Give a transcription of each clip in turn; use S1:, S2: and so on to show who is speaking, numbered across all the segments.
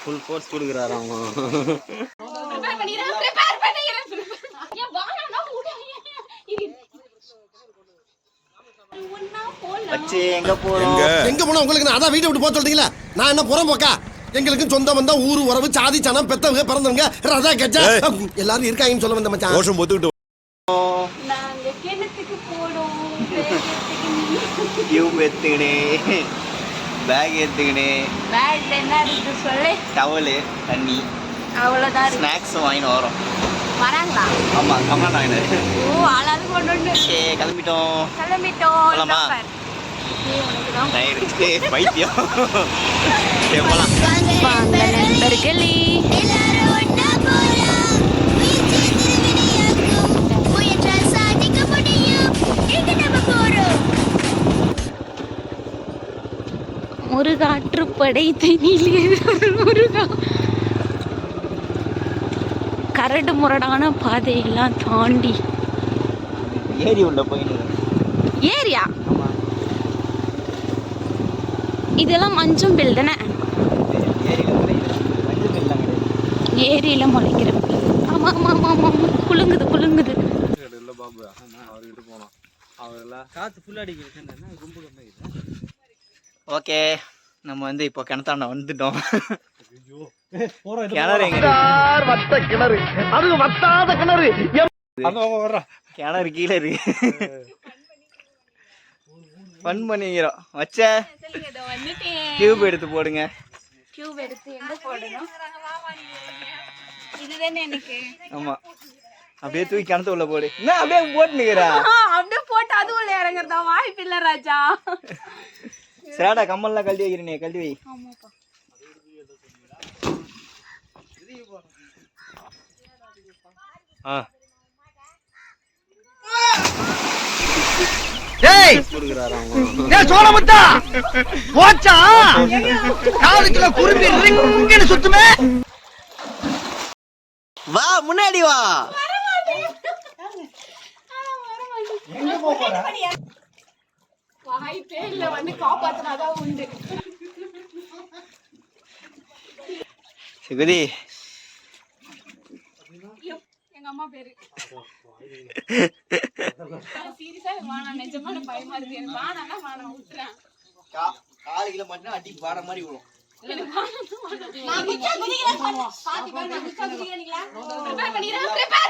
S1: Full force கொடுக்குறாரு அவங்க. வச்சு எங்க போறோம்?
S2: எங்க? போனா உங்களுக்கு நான் அதான் வீட்டை விட்டு போக சொல்றீங்களா? நான் என்ன போக்கா? எங்களுக்கு சொந்த வந்தா ஊரு உறவு சாதி சனம் பெத்தவங்க பிறந்தவங்க ரதா கஜா. எல்லாரும் இருக்காங்கன்னு சொல்ல வந்த மச்சான்.
S3: கோஷம் பொத்துக்கிட்டு
S4: நாங்க கிணத்துக்கு போறோம்
S1: பேக் எடுத்துக்கினே
S4: பேட் என்ன இருக்கு சொல்லு.
S1: டவலு தண்ணி
S4: அவ்வளவுதான் இருக்கு.
S1: ஸ்நாக்ஸும் வாங்கிட்டு வரோம்.
S4: வராங்களா?
S1: ஆமா கம்மான் வாங்கினாரு
S4: ஓ ஆளாவது கொண்டு வந்து.
S1: ஓகே கிளம்பிட்டோம்.
S4: கிளம்பிட்டோம்
S1: போலாமா? பைத்தியம். போலாம்.
S4: வாங்க நண்பர்களே. முருகாற்றுப்படை தென்னிலே முருகா. கரடு முரடான பாதையெல்லாம் தாண்டி.
S1: ஏரி உள்ள போயின்னு
S4: ஏரியா? இதெல்லாம் மஞ்சள் பில் தானே?
S1: ஏரியில்
S4: முளைக்கிற பில் ஆமா ஆமா ஆமா ஆமா ஆமா. குலுங்குது குலுங்குது.
S3: இல்ல பாபு அவர்கிட்ட போனோம். அவர்லாம்
S1: காற்று ஃபுல்லாக அடிக்கிறது ரொம்ப கம்மியாகிது ஓகே நம்ம வந்து இப்போ கிணத்தாண்ட வந்துட்டோம். கிணறு எங்க இருக்கு?
S2: வத்த கிணறு. அது வத்தாத கிணறு
S1: கிணறு கீழே இருக்கு. ஃபன் பண்ணிக்கிறோம். வச்ச? டியூப் எடுத்து போடுங்க.
S4: டியூப் எடுத்து எங்க போடணும்? இதுதானே எனக்கு.
S1: ஆமா. அப்படியே தூக்கி கிணத்து உள்ள போடு. என்ன அப்படியே போட்டுனுக்கிறா
S4: அப்படியே போட்டு அது உள்ள இறங்குறதா? வாய்ப்பு இல்ல ராஜா.
S1: சரிடா கம்மல்லாம் கழட்டி வைக்கிறேனே கழட்டி வை.
S3: ஆ.
S1: அவங்க
S2: ஏய் சோழமுத்தா! போச்சா? காதுக்குள்ள குருவி ரிங்குன்னு சுத்துமே?
S1: வா முன்னாடி வா.
S4: வாய்ப்பே இல்ல வந்து காப்பாத்தினாதான் உண்டு.
S1: சிகுதி.
S4: எங்க அம்மா பேரு. சீரியஸா வானா நிஜமான பயமா இருக்கு. எனக்கு வானா வானா விட்டுறேன்
S1: காலையில மட்டும் அடி பாட மாதிரி விழும்.
S4: ப்ரிப்பேர் பண்ணிடுறேன் ப்ரிப்பேர்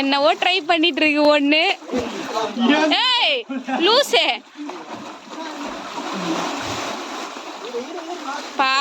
S4: என்னவோ ட்ரை பண்ணிட்டு இருக்கு ஒண்ணு ஏய் லூசே. பா